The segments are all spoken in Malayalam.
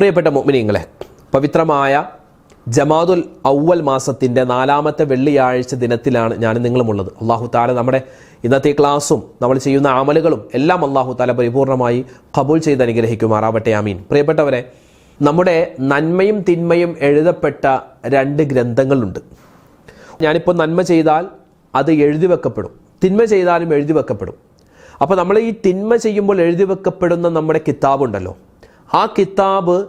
പ്രിയപ്പെട്ട മുഅ്മിനീങ്ങളെ പവിത്രമായ ജമാതുൽ ഔവൽ മാസത്തിന്റെ നാലാമത്തെ വെള്ളിയാഴ്ച ദിനത്തിലാണ് ഞാൻ നിങ്ങളുമുള്ളത്. അള്ളാഹു താല നമ്മുടെ ഇന്നത്തെ ക്ലാസ്സും നമ്മൾ ചെയ്യുന്ന അമലുകളും എല്ലാം അള്ളാഹു താല പരിപൂർണമായി കബൂൽ ചെയ്ത് അനുഗ്രഹിക്കുമാറാവട്ടെ. ആമീൻ. പ്രിയപ്പെട്ടവരെ നമ്മുടെ നന്മയും തിന്മയും എഴുതപ്പെട്ട രണ്ട് ഗ്രന്ഥങ്ങളുണ്ട്. ഞാനിപ്പോൾ നന്മ ചെയ്താൽ അത് എഴുതി വെക്കപ്പെടും. തിന്മ ചെയ്താലും എഴുതി വെക്കപ്പെടും. അപ്പോൾ നമ്മൾ ഈ തിന്മ ചെയ്യുമ്പോൾ എഴുതി വെക്കപ്പെടുന്ന നമ്മുടെ കിതാബുണ്ടല്ലോ. ആ കിതാബ്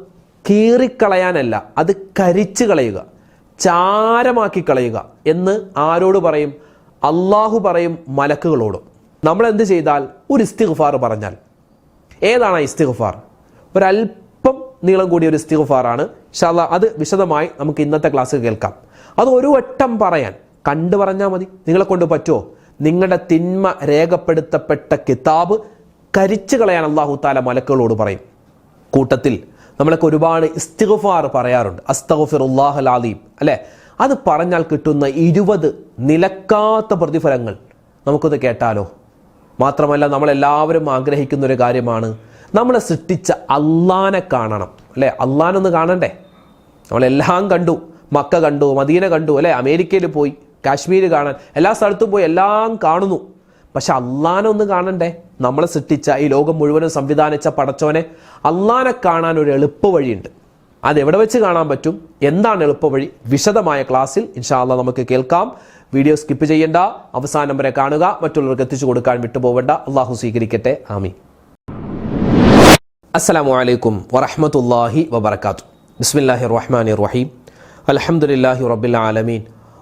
കീറിക്കളയാനല്ല അത് കരിച്ചു കളയുക ചാരമാക്കി കളയുക എന്ന് ആരോട് പറയും? അള്ളാഹു പറയും മലക്കുകളോടും. നമ്മൾ എന്ത് ചെയ്താൽ? ഒരു ഇസ്തിഗ്ഫാർ പറഞ്ഞാൽ. ഏതാണ് ആ ഇസ്തിഗ്ഫാർ? ഒരല്പം നീളം കൂടിയ ഒരു ഇസ്തിഗ്ഫാറാണ്. ഷാല്ല അത് വിശദമായി നമുക്ക് ഇന്നത്തെ ക്ലാസ് കേൾക്കാം. അത് ഒരു വട്ടം പറയാൻ. കണ്ടു പറഞ്ഞാൽ മതി. നിങ്ങളെ കൊണ്ട് പറ്റുമോ നിങ്ങളുടെ തിന്മ രേഖപ്പെടുത്തപ്പെട്ട കിതാബ് കരിച്ചു കളയാൻ അള്ളാഹു താല മലക്കുകളോട് പറയും. കൂട്ടത്തിൽ നമ്മളൊക്കെ ഒരുപാട് ഇസ്തിഗ്ഫാർ പറയാറുണ്ട്. അസ്തഗ്ഫിറുല്ലാഹൽ അലീം. അല്ലേ? അത് പറഞ്ഞാൽ കിട്ടുന്ന ഇരുപത് നിലക്കാത്ത പ്രതിഫലങ്ങൾ നമുക്കൊന്ന് കേട്ടാലോ? മാത്രമല്ല നമ്മളെല്ലാവരും ആഗ്രഹിക്കുന്ന ഒരു കാര്യമാണ്. നമ്മളെ സൃഷ്ടിച്ച അള്ളാനെ കാണണം. അല്ലേ? അള്ളാനൊന്ന് കാണണ്ടേ? നമ്മളെല്ലാം കണ്ടു. മക്ക കണ്ടു മദീന കണ്ടു. അല്ലേ? അമേരിക്കയിൽ പോയി കാശ്മീർ കാണാൻ എല്ലാ സ്ഥലത്തും പോയി എല്ലാം കാണുന്നു. പക്ഷെ അള്ളാനെ ഒന്ന് കാണണ്ടേ? നമ്മളെ സൃഷ്ടിച്ച ഈ ലോകം മുഴുവനും സംവിധാനിച്ച പടച്ചോനെ അള്ളാനെ കാണാൻ ഒരു എളുപ്പ വഴിയുണ്ട്. അത് എവിടെ വെച്ച് കാണാൻ പറ്റും? എന്താണ് എളുപ്പവഴി വിശദമായ ക്ലാസ്സിൽ ഇൻഷാല്ല നമുക്ക് കേൾക്കാം. വീഡിയോ സ്കിപ്പ് ചെയ്യേണ്ട. അവസാനം വരെ കാണുക. മറ്റുള്ളവർക്ക് എത്തിച്ചു കൊടുക്കാൻ വിട്ടുപോവേണ്ട. അള്ളാഹു സ്വീകരിക്കട്ടെ. ആമി അസ്സലാമു അലൈക്കും വറഹ്മത്തുള്ളാഹി വബർക്കാത്തു ബിസ്മില്ലാഹി റഹ്മാൻ റഹീം. അലഹമുല്ലാഹി റബ്ബിൽ ആലമീൻ.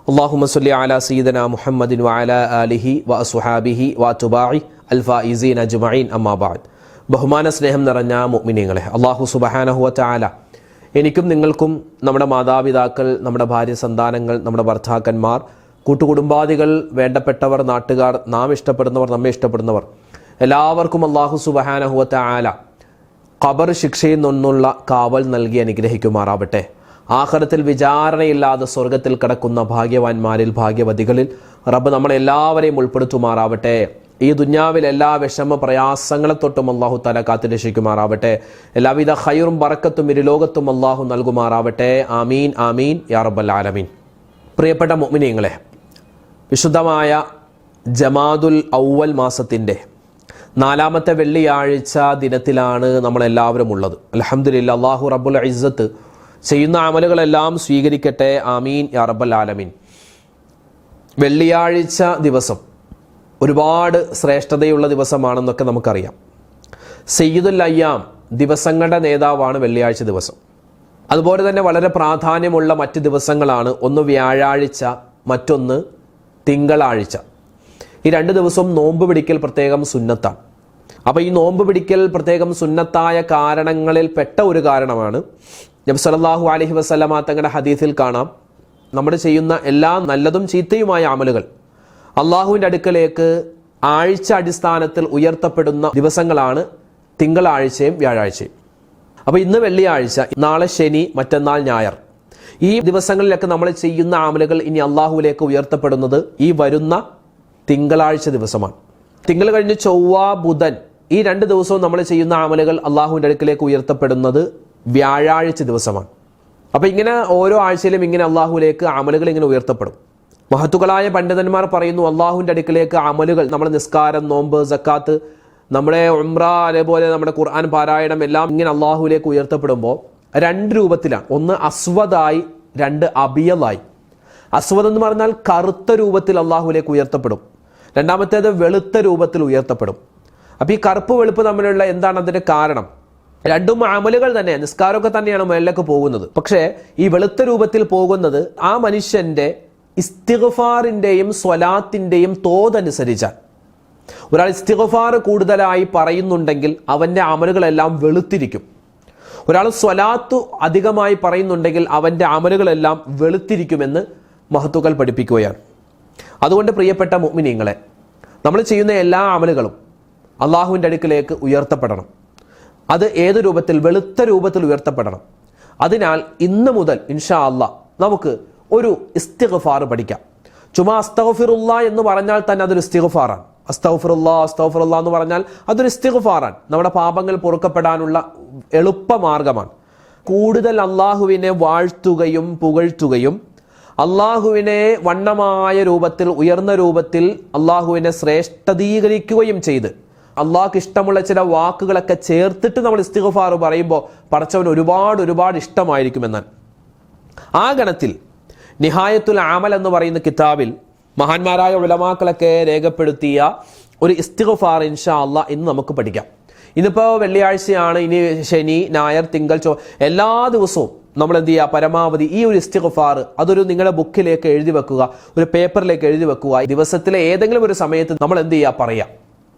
അള്ളാഹുമ സല്ലി അല സീദന മുഹമ്മദിൻ വഅല അലിഹി വ സുഹാബിഹി വ തുബായി അൽഫീൻ അജ്മഈൻ അമ്മാബാദ് ബഹുമാന സ്നേഹം നിറഞ്ഞ മുഅ്മിനീങ്ങളെ അള്ളാഹു സുബഹാനഹുവ ആല എനിക്കും നിങ്ങൾക്കും നമ്മുടെ മാതാപിതാക്കൾ നമ്മുടെ ഭാര്യ സന്താനങ്ങൾ നമ്മുടെ ഭർത്താക്കന്മാർ കൂട്ടുകുടുംബാദികൾ വേണ്ടപ്പെട്ടവർ നാട്ടുകാർ നാം ഇഷ്ടപ്പെടുന്നവർ നമ്മെ ഇഷ്ടപ്പെടുന്നവർ എല്ലാവർക്കും അള്ളാഹു സുബഹാനഹുവ ആല ഖബർ ശിക്ഷയിൽ നിന്നുള്ള കാവൽ നൽകി അനുഗ്രഹിക്കുമാറാവട്ടെ. ആഖിറത്തിൽ വിചാരണയില്ലാതെ സ്വർഗത്തിൽ കിടക്കുന്ന ഭാഗ്യവാന്മാരിൽ ഭാഗ്യവതികളിൽ റബ്ബ് നമ്മളെല്ലാവരെയും ഉൾപ്പെടുത്തുമാറാവട്ടെ. ഈ ദുന്യാവിൽ എല്ലാ വിഷമ പ്രയാസങ്ങളെ തൊട്ടും അള്ളാഹു തല കാത്തുരക്ഷിക്കുമാറാവട്ടെ എല്ലാവിധ ഹൈറും ബറക്കത്തും ഇരുലോകത്തും അള്ളാഹു നൽകുമാറാവട്ടെ. ആമീൻ ആമീൻ യാ റബ്ബൽ ആലമീൻ. പ്രിയപ്പെട്ട മൊമിനിയങ്ങളെ വിശുദ്ധമായ ജമാദുൽ ഔവൽ മാസത്തിന്റെ നാലാമത്തെ വെള്ളിയാഴ്ച ദിനത്തിലാണ് നമ്മളെല്ലാവരും ഉള്ളത്. അലഹമുല്ല അള്ളാഹു റബ്ബുൽ ഇസ്സത്ത് ചെയ്യുന്ന അമലുകളെല്ലാം സ്വീകരിക്കട്ടെ. ആമീൻ. യാ റബ്ബൽ ആലമീൻ. വെള്ളിയാഴ്ച ദിവസം ഒരുപാട് ശ്രേഷ്ഠതയുള്ള ദിവസമാണെന്നൊക്കെ നമുക്കറിയാം. സയ്യിദുൽ അയ്യാം ദിവസങ്ങളുടെ നേതാവാണ് വെള്ളിയാഴ്ച ദിവസം. അതുപോലെ തന്നെ വളരെ പ്രാധാന്യമുള്ള മറ്റ് ദിവസങ്ങളാണ്. ഒന്ന് വ്യാഴാഴ്ച മറ്റൊന്ന് തിങ്കളാഴ്ച. ഈ രണ്ട് ദിവസവും നോമ്പ് പിടിക്കൽ പ്രത്യേകം സുന്നത്താണ്. അപ്പോൾ ഈ നോമ്പ് പിടിക്കൽ പ്രത്യേകം സുന്നത്തായ കാരണങ്ങളിൽ പെട്ട ഒരു കാരണമാണ് നബി സല്ലല്ലാഹു അലൈഹി വസല്ലമ തങ്ങളുടെ ഹദീസിൽ കാണാം. നമ്മൾ ചെയ്യുന്ന എല്ലാ നല്ലതും ചീത്തയുമായ അമലുകൾ അള്ളാഹുവിന്റെ അടുക്കലേക്ക് ആഴ്ച അടിസ്ഥാനത്തിൽ ഉയർത്തപ്പെടുന്ന ദിവസങ്ങളാണ് തിങ്കളാഴ്ചയും വ്യാഴാഴ്ചയും. അപ്പോൾ ഇന്ന് വെള്ളിയാഴ്ച നാളെ ശനി മറ്റന്നാൾ ഞായർ. ഈ ദിവസങ്ങളിലൊക്കെ നമ്മൾ ചെയ്യുന്ന ആമലുകൾ ഇനി അള്ളാഹുവിലേക്ക് ഉയർത്തപ്പെടുന്നത് ഈ വരുന്ന തിങ്കളാഴ്ച ദിവസമാണ്. തിങ്കൾ കഴിഞ്ഞ് ചൊവ്വ ബുധൻ ഈ രണ്ട് ദിവസവും നമ്മൾ ചെയ്യുന്ന ആമലുകൾ അള്ളാഹുവിന്റെ അടുക്കിലേക്ക് ഉയർത്തപ്പെടുന്നത് വ്യാഴാഴ്ച ദിവസമാണ്. അപ്പോൾ ഇങ്ങനെ ഓരോ ആഴ്ചയിലും ഇങ്ങനെ അള്ളാഹുലേക്ക് അമലുകൾ ഇങ്ങനെ ഉയർത്തപ്പെടും. മഹത്തുക്കളായ പണ്ഡിതന്മാർ പറയുന്നു അള്ളാഹുവിന്റെ അടുക്കിലേക്ക് അമലുകൾ നമ്മുടെ നിസ്കാരം നോമ്പ് സക്കാത്ത് നമ്മുടെ ഉംറ അതേപോലെ നമ്മുടെ ഖുർആൻ പാരായണം എല്ലാം ഇങ്ങനെ അള്ളാഹുലേക്ക് ഉയർത്തപ്പെടുമ്പോൾ രണ്ട് രൂപത്തിലാണ്. ഒന്ന് അസ്വദായി രണ്ട് അബിയലായി അസ്വദ് എന്ന് പറഞ്ഞാൽ കറുത്ത രൂപത്തിൽ അള്ളാഹുലേക്ക് ഉയർത്തപ്പെടും. രണ്ടാമത്തേത് വെളുത്ത രൂപത്തിൽ ഉയർത്തപ്പെടും. അപ്പോൾ ഈ കറുപ്പ് വെളുപ്പ് തമ്മിലുള്ള എന്താണ് അതിന്റെ കാരണം? രണ്ടും അമലുകൾ തന്നെ നിസ്കാരമൊക്കെ തന്നെയാണ് മേളിലേക്ക് പോകുന്നത്. പക്ഷേ ഈ വെളുത്ത രൂപത്തിൽ പോകുന്നത് ആ മനുഷ്യന്റെ ഇസ്തിഗ്ഫാറിന്റെയും സ്വലാത്തിന്റെയും തോതനുസരിച്ചാണ്. ഒരാൾ ഇസ്തിഗ്ഫാർ കൂടുതലായി പറയുന്നുണ്ടെങ്കിൽ അവന്റെ അമലുകളെല്ലാം വെളുത്തിരിക്കും. ഒരാൾ സ്വലാത്തു അധികമായി പറയുന്നുണ്ടെങ്കിൽ അവന്റെ അമലുകളെല്ലാം വെളുത്തിരിക്കുമെന്ന് മഹത്തുക്കൾ പഠിപ്പിക്കുകയാണ്. അതുകൊണ്ട് പ്രിയപ്പെട്ട മുഅ്മിനീങ്ങളെ നമ്മൾ ചെയ്യുന്ന എല്ലാ അമലുകളും അള്ളാഹുവിന്റെ അടുക്കിലേക്ക് ഉയർത്തപ്പെടണം. അത് ഏത് രൂപത്തിൽ? വെളുത്ത രൂപത്തിൽ ഉയർത്തപ്പെടണം. അതിനാൽ ഇന്ന് മുതൽ ഇൻഷാ അല്ല നമുക്ക് ഒരു ഇസ്തിഗ്ഫാർ പഠിക്കാം. ചുമ അസ്തഫിറുല്ല എന്ന് പറഞ്ഞാൽ തന്നെ അതൊരു ഇസ്തിഗ്ഫാറാണ്. അസ്തഫിറുല്ല അസ്തഫിറുല്ല എന്ന് പറഞ്ഞാൽ അതൊരു ഇസ്തിഗ്ഫാറാണ്. നമ്മുടെ പാപങ്ങൾ പൊറുക്കപ്പെടാനുള്ള എളുപ്പ മാർഗമാണ്. കൂടുതൽ അള്ളാഹുവിനെ വാഴ്ത്തുകയും പുകഴ്ത്തുകയും അള്ളാഹുവിനെ വണ്ണമായ രൂപത്തിൽ ഉയർന്ന രൂപത്തിൽ അള്ളാഹുവിനെ ശ്രേഷ്ഠതീകരിക്കുകയും ചെയ്ത് അള്ളാഹ്ക്ക് ഇഷ്ടമുള്ള ചില വാക്കുകളൊക്കെ ചേർത്തിട്ട് നമ്മൾ ഇസ്തിഗഫാർ പറയുമ്പോൾ പടച്ചവൻ ഒരുപാട് ഒരുപാട് ഇഷ്ടമായിരിക്കും എന്നാൽ ആ ഗണത്തിൽ നിഹായത്തുൽ ആമൽ എന്ന് പറയുന്ന കിതാബിൽ മഹാന്മാരായ ഉലമാക്കളൊക്കെ രേഖപ്പെടുത്തിയ ഒരു ഇസ്തിഗഫാർ ഇൻഷാ അള്ളാ ഇന്ന് നമുക്ക് പഠിക്കാം. ഇന്നിപ്പോൾ വെള്ളിയാഴ്ചയാണ് ഇനി ശനി നായർ തിങ്കൾ ചോ എല്ലാ ദിവസവും നമ്മൾ എന്ത് ചെയ്യുക? പരമാവധി ഈ ഒരു ഇസ്തിഗഫാർ അതൊരു നിങ്ങളുടെ ബുക്കിലേക്ക് എഴുതി വെക്കുക ഒരു പേപ്പറിലേക്ക് എഴുതി വെക്കുക. ദിവസത്തിലെ ഏതെങ്കിലും ഒരു സമയത്ത് നമ്മൾ എന്ത് ചെയ്യുക? പറയാം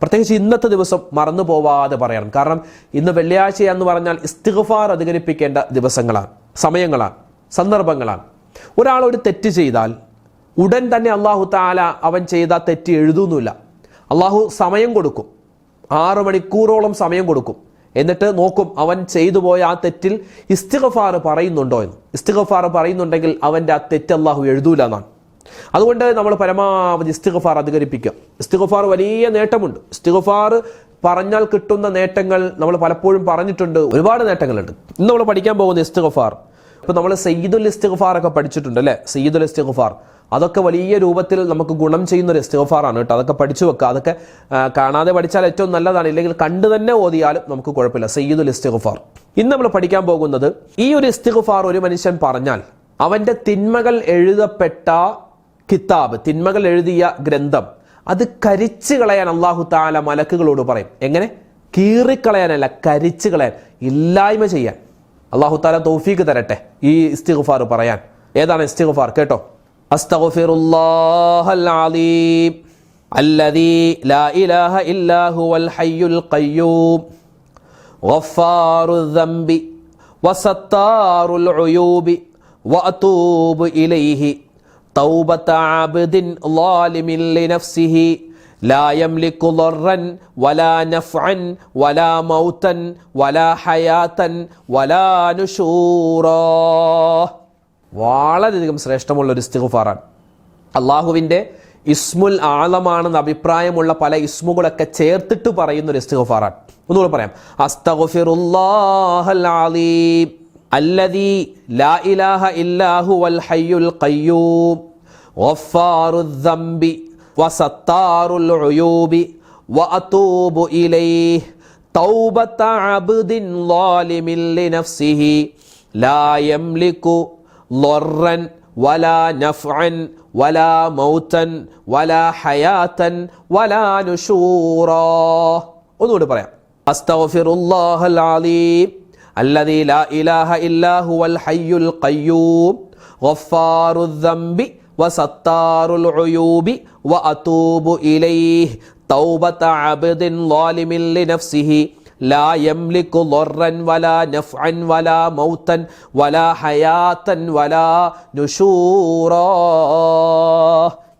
പ്രത്യേകിച്ച് ഇന്നത്തെ ദിവസം മറന്നു പോവാതെ പറയണം. കാരണം ഇന്ന് വെള്ളിയാഴ്ച എന്ന് പറഞ്ഞാൽ ഇസ്തിഗഫാർ അധികരിപ്പിക്കേണ്ട ദിവസങ്ങളാണ് സമയങ്ങളാണ് സന്ദർഭങ്ങളാണ്. ഒരാൾ ഒരു തെറ്റ് ചെയ്താൽ ഉടൻ തന്നെ അള്ളാഹു താല അവൻ ചെയ്ത തെറ്റ് എഴുതുന്നില്ല അള്ളാഹു സമയം കൊടുക്കും ആറ് മണിക്കൂറോളം സമയം കൊടുക്കും. എന്നിട്ട് നോക്കും അവൻ ചെയ്തു പോയ ആ തെറ്റിൽ ഇസ്തിഗഫാർ പറയുന്നുണ്ടോ എന്ന്. ഇസ്തിഗഫാർ പറയുന്നുണ്ടെങ്കിൽ അവന്റെ ആ തെറ്റ് അള്ളാഹു എഴുതൂല എന്നാണ്. അതുകൊണ്ട് നമ്മൾ പരമാവധി ഇസ്തിഗഫാർ അധികരിപ്പിക്കുക. ഇസ്തിഗഫാർ വലിയ നേട്ടമുണ്ട്. ഇസ്തിഗഫാർ പറഞ്ഞാൽ കിട്ടുന്ന നേട്ടങ്ങൾ നമ്മൾ പലപ്പോഴും പറഞ്ഞിട്ടുണ്ട്. ഒരുപാട് നേട്ടങ്ങളുണ്ട്. ഇന്ന് നമ്മൾ പഠിക്കാൻ പോകുന്ന ഇസ്തിഗഫാർ. ഇപ്പൊ നമ്മൾ സയ്യിദുൽ ഇസ്തിഗഫാർ ഒക്കെ പഠിച്ചിട്ടുണ്ട് അല്ലേ? സയ്യിദുൽ ഇസ്തിഗഫാർ. അതൊക്കെ വലിയ രൂപത്തിൽ നമുക്ക് ഗുണം ചെയ്യുന്ന ഒരു ഇസ്തിഗഫാറാണ് കേട്ടോ. അതൊക്കെ പഠിച്ചു വെക്കുക. അതൊക്കെ കാണാതെ പഠിച്ചാൽ ഏറ്റവും നല്ലതാണ്. ഇല്ലെങ്കിൽ കണ്ടു തന്നെ ഓതിയാലും നമുക്ക് കുഴപ്പമില്ല. സയ്യിദുൽ ഇസ്തിഗഫാർ. ഇന്ന് നമ്മൾ പഠിക്കാൻ പോകുന്നത് ഈ ഒരു ഇസ്തിഗഫാർ ഒരു മനുഷ്യൻ പറഞ്ഞാൽ അവന്റെ തിന്മകൾ എഴുതപ്പെട്ട കിതാബ് തിന്മകൾ എഴുതിയ ഗ്രന്ഥം. അത് കരിച്ചു കളയാൻ അള്ളാഹു താല മലക്കുകളോട് പറയും. എങ്ങനെ? കീറിക്കളയാനല്ല കരിച്ചു കളയാൻ ഇല്ലായ്മ ചെയ്യാൻ. അള്ളാഹു താല തൗഫീക്ക് തരട്ടെ ഈ ഇസ്തിഗുഫാർ പറയാൻ. ഏതാണ് ഇസ്തിഗുഫാർ? കേട്ടോ. അസ്തഗ്ഫിറുല്ലാഹൽ അലീം الذي لا إله إلا هو الحي القيوم غفار الذنب وستار العيوب وأتوب إليه توبة عبد ظالم لنفسه لا يملك ضرا ولا نفعا ولا موتا ولا حياة ولا نشورا വളരെയധികം ശ്രേഷ്ഠമുള്ള ഒരു ഇസ്തിഗുഫാറാണ് അള്ളാഹുവിൻ്റെ ഇസ്മുൽ ആളമാണെന്ന് അഭിപ്രായമുള്ള പല ഇസ്മുകളൊക്കെ ചേർത്തിട്ട് പറയുന്ന ഒരു ഇസ്തിഗുഫാറാണ് ഒന്നുകൂടെ പറയാം അസ്തഗ്ഫിറുല്ലാഹൽ അലീം അല്ലദീ ലാ ഇലാഹ ഇല്ലാഹു വൽ ഹയ്യുൽ ഖയ്യൂം ഗഫാറുദ്ദംബി വസത്താറുൽ ഉയൂബി വഅതൂബു ഇലൈഹി തൗബത അബ്ദിൻ ളാലിമിൻ ലിനഫ്സിഹി ലാ യംലികു ളറൻ വലാ നഫ്അൻ വലാ മൗതൻ വലാ ഹയാതൻ വലാ നുഷൂറ. ഒന്നുകൂടി പറയാം. അസ്തഗ്ഫിറുല്ലാഹൽ അലീം. الذي لا إله إلا هو الحي القيوم غفار الذنب وستار العيوب وأتوب إليه توبة عبد ظالم لنفسه لا يملك ضرا ولا نفعا ولا موتا ولا حياة ولا نشورا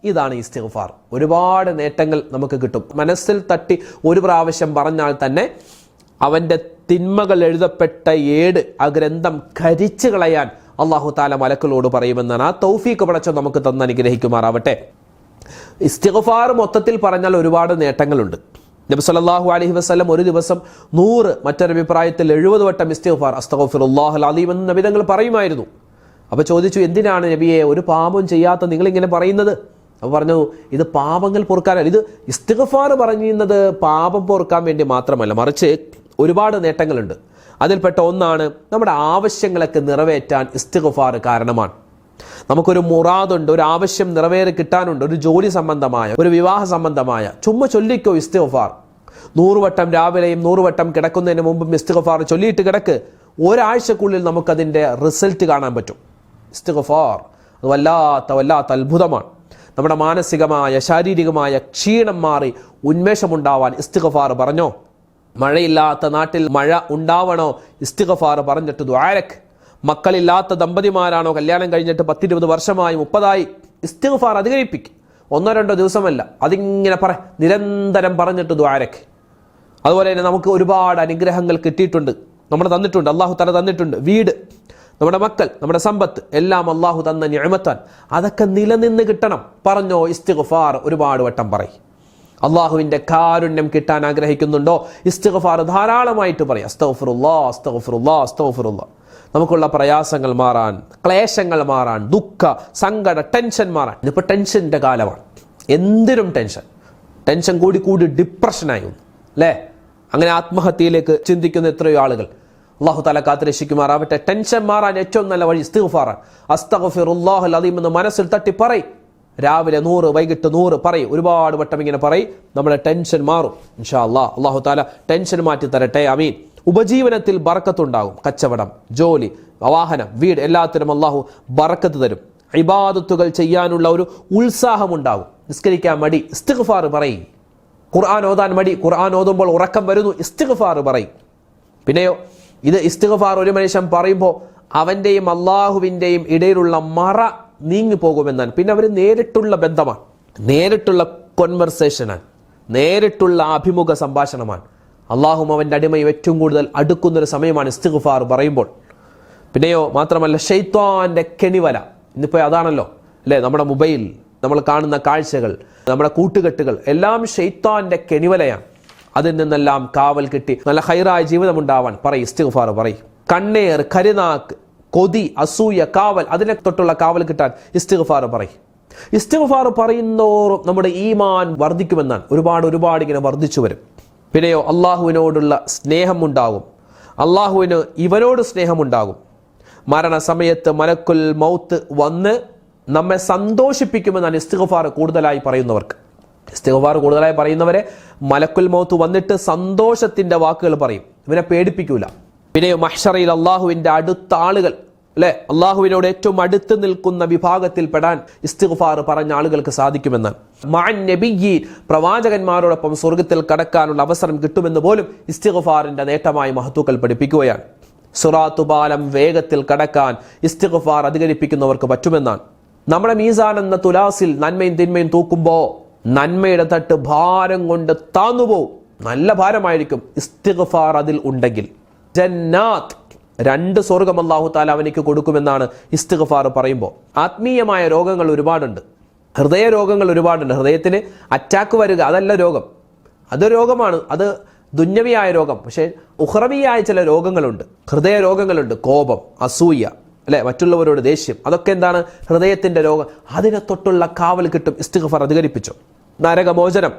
ഇതാണ് ഇസ്തിഗ്ഫാർ ഒരുപാട് നേട്ടങ്ങൾ നമുക്ക് കിട്ടും മനസ്സിൽ തട്ടി ഒരു പ്രാവശ്യം പറഞ്ഞാൽ തന്നെ അവൻ്റെ തിന്മകൾ എഴുതപ്പെട്ട ഏട് ആ ഗ്രന്ഥം കരിച്ചു കളയാൻ അള്ളാഹു താല മലക്കളോട് പറയുമെന്നാണ് ആ തൗഫീഖ് പടച്ചോ നമുക്ക് തന്ന് അനുഗ്രഹിക്കുമാറാവട്ടെ. ഇസ്തിഗ്ഫാർ മൊത്തത്തിൽ പറഞ്ഞാൽ ഒരുപാട് നേട്ടങ്ങളുണ്ട്. നബി സല്ലല്ലാഹു അലഹി വസ്ലം ഒരു ദിവസം നൂറ് മറ്റൊരഭിപ്രായത്തിൽ എഴുപത് വട്ടം ഇസ്തിഗ്ഫാർ അള്ളാഹു അലീം എന്ന് നബിതങ്ങൾ പറയുമായിരുന്നു. അപ്പോൾ ചോദിച്ചു എന്തിനാണ് നബിയെ ഒരു പാപം ചെയ്യാത്ത നിങ്ങൾ ഇങ്ങനെ പറയുന്നത്? അപ്പോൾ പറഞ്ഞു ഇത് പാപങ്ങൾ പൊറുക്കാനല്ല ഇത് ഇസ്തിഗ്ഫാർ പറയുന്നത് പാപം പൊറുക്കാൻ വേണ്ടി മാത്രമല്ല. മറിച്ച് ഒരുപാട് നേട്ടങ്ങളുണ്ട്. അതിൽപ്പെട്ട ഒന്നാണ് നമ്മുടെ ആവശ്യങ്ങളൊക്കെ നിറവേറ്റാൻ ഇസ്തിഗ്ഫാർ കാരണമാണ്. നമുക്കൊരു മുറാദുണ്ട് ഒരു ആവശ്യം നിറവേറി കിട്ടാനുണ്ട് ഒരു ജോലി സംബന്ധമായ ഒരു വിവാഹ സംബന്ധമായ. ചുമ്മാ ചൊല്ലിക്കോ ഇസ്തിഗ്ഫാർ. നൂറുവട്ടം രാവിലെയും നൂറുവട്ടം കിടക്കുന്നതിന് മുമ്പും ഇസ്തിഗ്ഫാർ ചൊല്ലിയിട്ട് കിടക്ക്. ഒരാഴ്ചക്കുള്ളിൽ നമുക്കതിന്റെ റിസൾട്ട് കാണാൻ പറ്റും. ഇസ്തിഗ്ഫാർ അത് വല്ലാത്ത വല്ലാത്ത അത്ഭുതമാണ്. നമ്മുടെ മാനസികമായ ശാരീരികമായ ക്ഷീണം മാറി ഉന്മേഷമുണ്ടാവാൻ ഇസ്തിഗ്ഫാർ പറഞ്ഞോ? മഴയില്ലാത്ത നാട്ടിൽ മഴ ഉണ്ടാവണോ? ഇസ്തിഗ്ഫാർ പറഞ്ഞിട്ട് ദ്വാരക് മക്കളില്ലാത്ത ദമ്പതിമാരാണോ? കല്യാണം കഴിഞ്ഞിട്ട് പത്തിരുപത് വർഷമായി മുപ്പതായി. ഇസ്തിഗ്ഫാർ അധികരിപ്പിക്കും. ഒന്നോ രണ്ടോ ദിവസമല്ല. അതിങ്ങനെ പറ നിരന്തരം പറഞ്ഞിട്ട് ദ്വാരക് അതുപോലെ തന്നെ നമുക്ക് ഒരുപാട് അനുഗ്രഹങ്ങൾ കിട്ടിയിട്ടുണ്ട്. നമ്മൾ തന്നിട്ടുണ്ട് അള്ളാഹു തല തന്നിട്ടുണ്ട്. വീട് നമ്മുടെ മക്കൾ നമ്മുടെ സമ്പത്ത് എല്ലാം അള്ളാഹു തന്ന ഞാമത്താൻ അതൊക്കെ നിലനിന്ന് കിട്ടണം. പറഞ്ഞോ ഇസ്തിഗ്ഫാർ ഒരുപാട് വട്ടം പറയും. അള്ളാഹുവിന്റെ കാരുണ്യം കിട്ടാൻ ആഗ്രഹിക്കുന്നുണ്ടോ? ഇസ്തിഗ്ഫാർ ധാരാളമായിട്ട് പറയാം. നമുക്കുള്ള പ്രയാസങ്ങൾ മാറാൻ ക്ലേശങ്ങൾ മാറാൻ ദുഃഖ സങ്കട ടെൻഷൻ മാറാൻ. ഇതിപ്പോൾ ടെൻഷന്റെ കാലമാണ്. എന്തിനും ടെൻഷൻ. ടെൻഷൻ കൂടി കൂടി ഡിപ്രഷനായി വന്നു. അല്ലേ? അങ്ങനെ ആത്മഹത്യയിലേക്ക് ചിന്തിക്കുന്ന എത്രയോ ആളുകൾ. അള്ളാഹു താല കാത്ത് രക്ഷിക്കുമാറാവട്ടെ ടെൻഷൻ മാറാൻ ഏറ്റവും നല്ല വഴി ഇസ്തിഗ്ഫാറാൻ അസ്തഗ്ഫിറുല്ലാഹുൽ അദീം എന്ന് മനസ്സിൽ തട്ടി പറയും. രാവിലെ നൂറ് വൈകിട്ട് നൂറ് പറയും. ഒരുപാട് വട്ടം ഇങ്ങനെ പറയും. നമ്മുടെ ടെൻഷൻ മാറും. ഇൻഷാ അല്ലാ അള്ളാഹു താല ടെൻഷൻ മാറ്റി തരട്ടെ. അമീൻ ഉപജീവനത്തിൽ ബറക്കത്തുണ്ടാകും. കച്ചവടം ജോലി വാഹനം വീട് എല്ലാത്തിനും അള്ളാഹു ബറക്കത്ത് തരും. ഇബാദത്തുകൾ ചെയ്യാനുള്ള ഒരു ഉത്സാഹമുണ്ടാകും. നിസ്കരിക്കാൻ മടി. ഇസ്തിഗ്ഫാർ പറയും. ഖുർആൻ ഓതാൻ മടി. ഖുർആൻ ഓതുമ്പോൾ ഉറക്കം വരുന്നു. ഇസ്തിഗ്ഫാർ പറയും. പിന്നെയോ ഇത് ഇസ്തിഗ്ഫാർ ഒരു മനുഷ്യൻ പറയുമ്പോൾ അവന്റെയും അള്ളാഹുവിന്റെയും ഇടയിലുള്ള മറ നീങ്ങിപ്പോകുമെന്നാണ്. പിന്നെ അവർ നേരിട്ടുള്ള ബന്ധമാണ്. നേരിട്ടുള്ള കൊൺവെർസേഷനാണ് നേരിട്ടുള്ള അഭിമുഖ സംഭാഷണമാണ്. അള്ളാഹും അവന്റെ അടിമയും ഏറ്റവും കൂടുതൽ അടുക്കുന്നൊരു സമയമാണ് ഇസ്തിഗ്ഫാർ പറയുമ്പോൾ. പിന്നെയോ മാത്രമല്ല ഷെയ്ത്വാന്റെ കെണിവല. ഇന്നിപ്പോൾ അതാണല്ലോ അല്ലേ? നമ്മുടെ മൊബൈൽ നമ്മൾ കാണുന്ന കാഴ്ചകൾ നമ്മുടെ കൂട്ടുകെട്ടുകൾ എല്ലാം ഷെയ്ത്വാന്റെ കെണിവലയാണ്. അതിൽ നിന്നെല്ലാം കാവൽ കിട്ടി നല്ല ഹൈറായ ജീവിതം ഉണ്ടാവാൻ പറയും ഇസ്തിഗ്ഫാർ പറയും. കണ്ണേർ കരുനാക്ക് കൊതി അസൂയ കാവൽ അതിനെ തൊട്ടുള്ള കാവൽ കിട്ടാൻ ഇസ്തിഗ്ഫാർ പറയും. ഇസ്തിഗ്ഫാർ പറയുന്നോറും നമ്മുടെ ഈമാൻ വർദ്ധിക്കുമെന്നാണ്. ഒരുപാട് ഒരുപാട് ഇങ്ങനെ വർദ്ധിച്ചു വരും. പിന്നെയോ അള്ളാഹുവിനോടുള്ള സ്നേഹമുണ്ടാകും. അള്ളാഹുവിന് ഇവനോട് സ്നേഹമുണ്ടാകും. മരണസമയത്ത് മലക്കുൽ മൗത്ത് വന്ന് നമ്മെ സന്തോഷിപ്പിക്കുമെന്നാണ് ഇസ്തിഗ്ഫാർ കൂടുതലായി പറയുന്നവർക്ക്. ഇസ്തിഗ്ഫാർ കൂടുതലായി പറയുന്നവരെ മലക്കുൽ മൗത്ത് വന്നിട്ട് സന്തോഷത്തിന്റെ വാക്കുകൾ പറയും. ഇവനെ പേടിപ്പിക്കൂല. പിന്നെ മഹ്ഷറയിൽ അള്ളാഹുവിന്റെ അടുത്ത ആളുകൾ അല്ലെ? അള്ളാഹുവിനോട് ഏറ്റവും അടുത്ത് നിൽക്കുന്ന വിഭാഗത്തിൽ പെടാൻ ഇസ്തിഗ്ഫാർ പറഞ്ഞ ആളുകൾക്ക് സാധിക്കുമെന്നാണ്. മഅൻ നബിയ്യീൻ പ്രവാചകന്മാരോടൊപ്പം സ്വർഗത്തിൽ കടക്കാനുള്ള അവസരം കിട്ടുമെന്ന് പോലും ഇസ്തിഗ്ഫാറിന്റെ നേട്ടമായി മഹത്തുക്കൾ പഠിപ്പിക്കുകയാണ്. സുറാത്തുപാലം വേഗത്തിൽ കടക്കാൻ ഇസ്തിഗ്ഫാർ അധികരിപ്പിക്കുന്നവർക്ക് പറ്റുമെന്നാണ്. നമ്മുടെ മീസാൻ എന്ന തുലാസിൽ നന്മയും തിന്മയും തൂക്കുമ്പോൾ നന്മയുടെ തട്ട് ഭാരം കൊണ്ട് താന്നുപോകും നല്ല ഭാരമായിരിക്കും ഇസ്തിഗ്ഫാർ അതിൽ ഉണ്ടെങ്കിൽ. ജന്നാത്ത്. രണ്ട് സ്വർഗം അള്ളാഹു താല അവനിക്ക് കൊടുക്കുമെന്നാണ് ഇസ്തിഗ്ഫാർ പറയുമ്പോൾ ആത്മീയമായ രോഗങ്ങൾ ഒരുപാടുണ്ട്. ഹൃദയ രോഗങ്ങൾ ഒരുപാടുണ്ട്. ഹൃദയത്തിന് അറ്റാക്ക് വരിക അതല്ല രോഗം. അത് രോഗമാണ്. അത് ദുന്യവിയായ രോഗം. പക്ഷേ ഉഹ്റവിയായ ചില രോഗങ്ങളുണ്ട്. ഹൃദയ രോഗങ്ങളുണ്ട്. കോപം അസൂയ അല്ലെ? മറ്റുള്ളവരോട് ദേഷ്യം. അതൊക്കെ എന്താണ്? ഹൃദയത്തിന്റെ രോഗം. അതിനെ തൊട്ടുള്ള കാവൽ കിട്ടും. ഇസ്തിഗ്ഫാർ അധികരിപ്പിച്ചു. നരകമോചനം.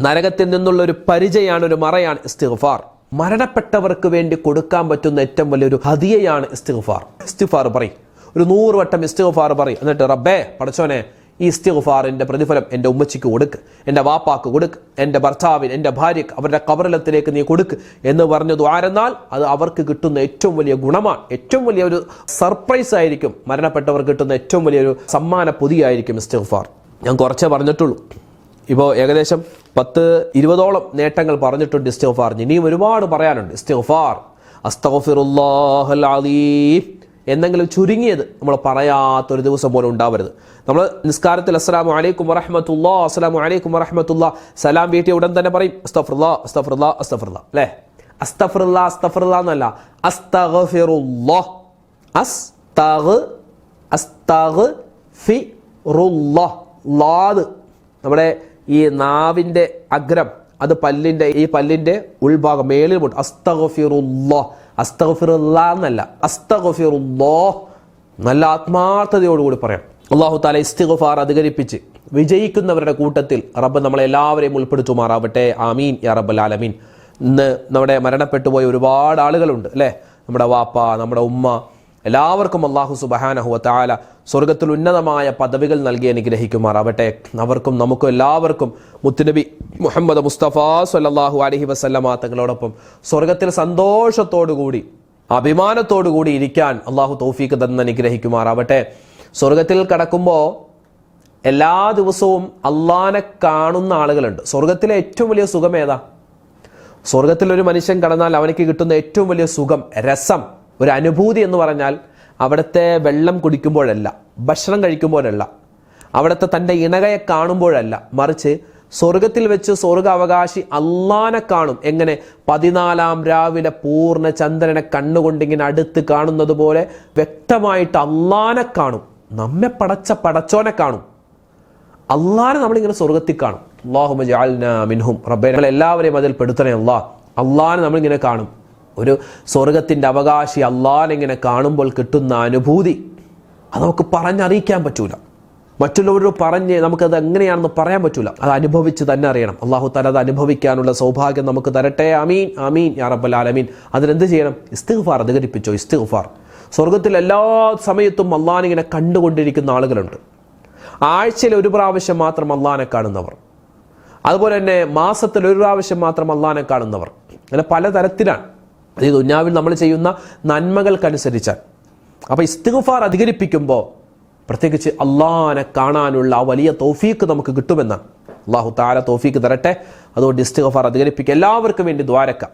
നരകത്തിൽ നിന്നുള്ള ഒരു പരിചയമാണ് ഒരു മറയാണ് ഇസ്തിഗ്ഫാർ. മരണപ്പെട്ടവർക്ക് വേണ്ടി കൊടുക്കാൻ പറ്റുന്ന ഏറ്റവും വലിയൊരു ഹതിയയാണ് ഇസ്തിഗ്ഫാർ. ഇസ്തിഗ്ഫാർ പറയും. ഒരു നൂറ് വട്ടം ഇസ്തിഗ്ഫാർ പറയും. എന്നിട്ട് റബ്ബേ പടച്ചോനെ ഈ ഇസ്തിഗ്ഫാറിന്റെ പ്രതിഫലം എന്റെ ഉമ്മച്ചിക്ക് കൊടുക്ക്. എന്റെ വാപ്പാക്ക് കൊടുക്ക്. എന്റെ ഭർത്താവിന് എന്റെ ഭാര്യക്ക് അവരുടെ കബറിലത്തിലേക്ക് നീ കൊടുക്ക് എന്ന് പറഞ്ഞത് ആരെന്നാൽ അത് അവർക്ക് കിട്ടുന്ന ഏറ്റവും വലിയ ഗുണമാണ്. ഏറ്റവും വലിയ ഒരു സർപ്രൈസ് ആയിരിക്കും മരണപ്പെട്ടവർക്ക് കിട്ടുന്ന ഏറ്റവും വലിയൊരു സമ്മാന പൊതിയായിരിക്കും ഇസ്തിഗ്ഫാർ. ഞാൻ കുറച്ചേ പറഞ്ഞിട്ടുള്ളൂ. ഇപ്പോൾ ഏകദേശം പത്ത് ഇരുപതോളം നേട്ടങ്ങൾ പറഞ്ഞിട്ടുണ്ട് ഇസ്തോഫാറിന് ഇനിയും ഒരുപാട് പറയാനുണ്ട്. ഇസ്തിഗ്ഫാർ അസ്തഗ്ഫിറുല്ലാഹൽ എന്തെങ്കിലും ചുരുങ്ങിയത് നമ്മൾ പറയാത്തൊരു ദിവസം പോലും ഉണ്ടാവരുത്. നമ്മൾ നിസ്കാരത്തിൽ അസ്സലാമു അലൈക്കും വറഹ്മത്തുള്ളാ അസ്സലാമു അലൈക്കും വറഹ്മത്തുള്ളാ. സലാം വീട്ടിൽ ഉടൻ തന്നെ പറയും അസ്തഫുല്ല അസ്തഫുല്ല അസ്തഫുല്ല അല്ലേ? അസ്തഫുല്ല അസ്തഫുല്ല എന്നല്ല. അസ്തഫിറുല്ലാ അസ്തഗ് അസ്തഗ് ഫി നമ്മുടെ ഈ നാവിന്റെ അഗ്രം അത് പല്ലിന്റെ ഈ പല്ലിന്റെ ഉൾഭാഗം മേളിൽ പോട്ട് അസ്തഗഫിറുല്ലോ അസ്തഗഫിറുല്ലാ എന്നല്ല അസ്തഗഫിറുല്ലാ നല്ല ആത്മാർത്ഥതയോടുകൂടി പറയാം. അള്ളാഹു താല ഇസ്തിഗഫാർ അധികരിപ്പിച്ച് വിജയിക്കുന്നവരുടെ കൂട്ടത്തിൽ റബ്ബ് നമ്മളെ എല്ലാവരെയും ഉൾപ്പെടുത്തുമാറാവട്ടെ. ആമീൻ. യാ റബ്ബൽ ആലമീൻ. ഇന്ന് നമ്മുടെ മരണപ്പെട്ടു പോയ ഒരുപാട് ആളുകളുണ്ട് അല്ലേ? നമ്മുടെ വാപ്പ നമ്മുടെ ഉമ്മ എല്ലാവർക്കും അള്ളാഹു സുബഹാനഹുവ താല സ്വർഗത്തിൽ ഉന്നതമായ പദവികൾ നൽകി അനുഗ്രഹിക്കുമാറാവട്ടെ. അവർക്കും നമുക്കും എല്ലാവർക്കും മുത്തുനബി മുഹമ്മദ് മുസ്തഫ സല്ലാഹു അലഹി വസല്ലമ തങ്ങളോടൊപ്പം സ്വർഗത്തിൽ സന്തോഷത്തോടുകൂടി അഭിമാനത്തോടുകൂടി ഇരിക്കാൻ അള്ളാഹു തൗഫീക്ക് തന്ന് അനുഗ്രഹിക്കുമാറാവട്ടെ. സ്വർഗത്തിൽ കടക്കുമ്പോൾ എല്ലാ ദിവസവും അള്ളാനെ കാണുന്ന ആളുകളുണ്ട്. സ്വർഗത്തിലെ ഏറ്റവും വലിയ സുഖം ഏതാ? സ്വർഗത്തിൽ ഒരു മനുഷ്യൻ കടന്നാൽ അവനക്ക് കിട്ടുന്ന ഏറ്റവും വലിയ സുഖം രസം ഒരു അനുഭൂതി എന്ന് പറഞ്ഞാൽ അവിടുത്തെ വെള്ളം കുടിക്കുമ്പോഴല്ല ഭക്ഷണം കഴിക്കുമ്പോഴല്ല അവിടുത്തെ തന്റെ ഇണകയെ കാണുമ്പോഴല്ല മറിച്ച് സ്വർഗത്തിൽ വെച്ച് സ്വർഗ അവകാശി അള്ളാനെ കാണും. എങ്ങനെ? പതിനാലാം രാവിലെ പൂർണ ചന്ദ്രനെ കണ്ണുകൊണ്ടിങ്ങനെ അടുത്ത് കാണുന്നത് പോലെ വ്യക്തമായിട്ട് അള്ളാനെ കാണും. നമ്മെ പടച്ച പടച്ചോനെ കാണും. അള്ളാനെ നമ്മളിങ്ങനെ സ്വർഗത്തിൽ കാണും. അള്ളാഹു മിൻഹും. റബ്ബെ എല്ലാവരെയും അതിൽ പെടുത്തണേ അള്ളാഹ് അള്ളാനെ നമ്മളിങ്ങനെ കാണും. ഒരു സ്വർഗത്തിന്റെ അവകാശി അള്ളാഹിനെങ്ങനെ കാണുമ്പോൾ കിട്ടുന്ന അനുഭൂതി അത് നമുക്ക് പറഞ്ഞറിയിക്കാൻ പറ്റൂല. മറ്റുള്ളവരോട് പറഞ്ഞ് നമുക്കത് എങ്ങനെയാണെന്ന് പറയാൻ പറ്റൂല. അത് അനുഭവിച്ച് തന്നെ അറിയണം. അള്ളാഹു താല അത് അനുഭവിക്കാനുള്ള സൗഭാഗ്യം നമുക്ക് തരട്ടെ. അമീൻ അമീൻ യാ റബ്ബൽ ആലമീൻ. അതിനെന്ത് ചെയ്യണം? ഇസ്തിഗ്ഫാർ അധികരിപ്പിച്ചോ? ഇസ്തിഗ്ഫാർ. സ്വർഗത്തിൽ എല്ലാ സമയത്തും അള്ളാഹിനിങ്ങനെ കണ്ടുകൊണ്ടിരിക്കുന്ന ആളുകളുണ്ട്. ആഴ്ചയിൽ ഒരു പ്രാവശ്യം മാത്രം അള്ളാനെ കാണുന്നവർ. അതുപോലെ തന്നെ മാസത്തിൽ ഒരു പ്രാവശ്യം മാത്രം അള്ളാനെ കാണുന്നവർ. അങ്ങനെ പലതരത്തിലാണ്. അത് ഈ ദുന്യാവിൽ നമ്മൾ ചെയ്യുന്ന നന്മകൾക്കനുസരിച്ചാൽ. അപ്പോൾ ഇസ്തിഗുഫാർ അധികരിപ്പിക്കുമ്പോൾ പ്രത്യേകിച്ച് അള്ളാഹിനെ കാണാനുള്ള ആ വലിയ തോഫീക്ക് നമുക്ക് കിട്ടുമെന്നാണ്. അള്ളാഹു താര തോഫീക്ക് തരട്ടെ. അതുകൊണ്ട് ഇസ്തിഗ്ഫാർ അധികരിപ്പിക്കുക. എല്ലാവർക്കും വേണ്ടി ദ്വാരക്ക.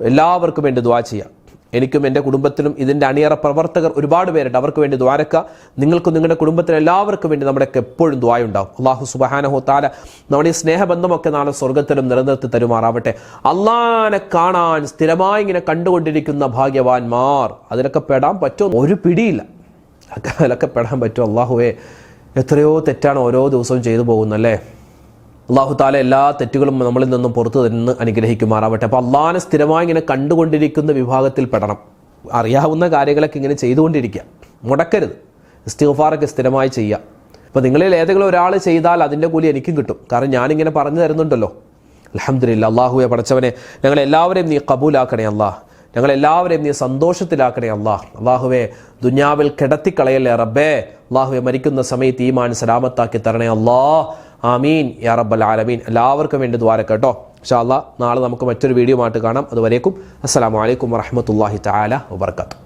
എല്ലാവർക്കും വേണ്ടി ദ്വാ ചെയ്യാം എനിക്കും എന്റെ കുടുംബത്തിലും ഇതിന്റെ അണിയറ പ്രവർത്തകർ ഒരുപാട് പേരുണ്ട്. അവർക്ക് വേണ്ടി ദ്വാരക്ക നിങ്ങൾക്കും നിങ്ങളുടെ കുടുംബത്തിലെ എല്ലാവർക്കും വേണ്ടി നമ്മുടെയൊക്കെ എപ്പോഴും ദ്വായുണ്ടാവും അള്ളാഹു സുബഹാനഹു താല നമ്മുടെ ഈ സ്നേഹബന്ധമൊക്കെ നാളെ സ്വർഗത്തിലും നിലനിർത്തി തരുമാറാവട്ടെ. അള്ളാനെ കാണാൻ സ്ഥിരമായി ഇങ്ങനെ കണ്ടുകൊണ്ടിരിക്കുന്ന ഭാഗ്യവാന്മാർ അതിലൊക്കെ പെടാൻ പറ്റുമോ? ഒരു പിടിയില്ല. അതിലൊക്കെ പെടാൻ പറ്റുമോ? അള്ളാഹുവേ എത്രയോ തെറ്റാണ് ഓരോ ദിവസവും ചെയ്തു പോകുന്നല്ലേ? അള്ളാഹു താല എല്ലാ തെറ്റുകളും നമ്മളിൽ നിന്നും പുറത്തു നിന്ന് അനുഗ്രഹിക്കുമാറാവട്ടെ. അപ്പോൾ അള്ളാഹാനെ സ്ഥിരമായി ഇങ്ങനെ കണ്ടുകൊണ്ടിരിക്കുന്ന വിഭാഗത്തിൽ പെടണം. അറിയാവുന്ന കാര്യങ്ങളൊക്കെ ഇങ്ങനെ ചെയ്തുകൊണ്ടിരിക്കുക. മുടക്കരുത്. ഇസ്തിഗ്ഫാറൊക്കെ സ്ഥിരമായി ചെയ്യുക. അപ്പോൾ നിങ്ങളിൽ ഏതെങ്കിലും ഒരാൾ ചെയ്താൽ അതിന്റെ കൂലി എനിക്കും കിട്ടും. കാരണം ഞാനിങ്ങനെ പറഞ്ഞു തരുന്നുണ്ടല്ലോ. അലഹമില്ല അള്ളാഹുവെ പഠിച്ചവനെ ഞങ്ങളെല്ലാവരെയും നീ കബൂലാക്കണേ അള്ളാഹ് ഞങ്ങളെല്ലാവരെയും നീ സന്തോഷത്തിലാക്കണേ അള്ളാഹ് അള്ളാഹുവെ ദുന്യാവിൽ കിടത്തിക്കളയല്ലേ റബ്ബേ. അള്ളാഹുവെ മരിക്കുന്ന സമയത്ത് ഈ മാൻ സലാമത്താക്കി തരണേ അള്ളാഹ് ആമീൻ യാ റബ്ബൽ ആലമീൻ. എല്ലാവർക്കും വേണ്ടി ദ്വാരക്ക കേട്ടോ. പക്ഷേ അള്ളാഹ് നാളെ നമുക്ക് മറ്റൊരു വീഡിയോ ആയിട്ട് കാണാം. അതുവരേക്കും അസ്സാം അലൈക്കും വറഹമത്തല്ലാഹി താല വബർക്കാത്തു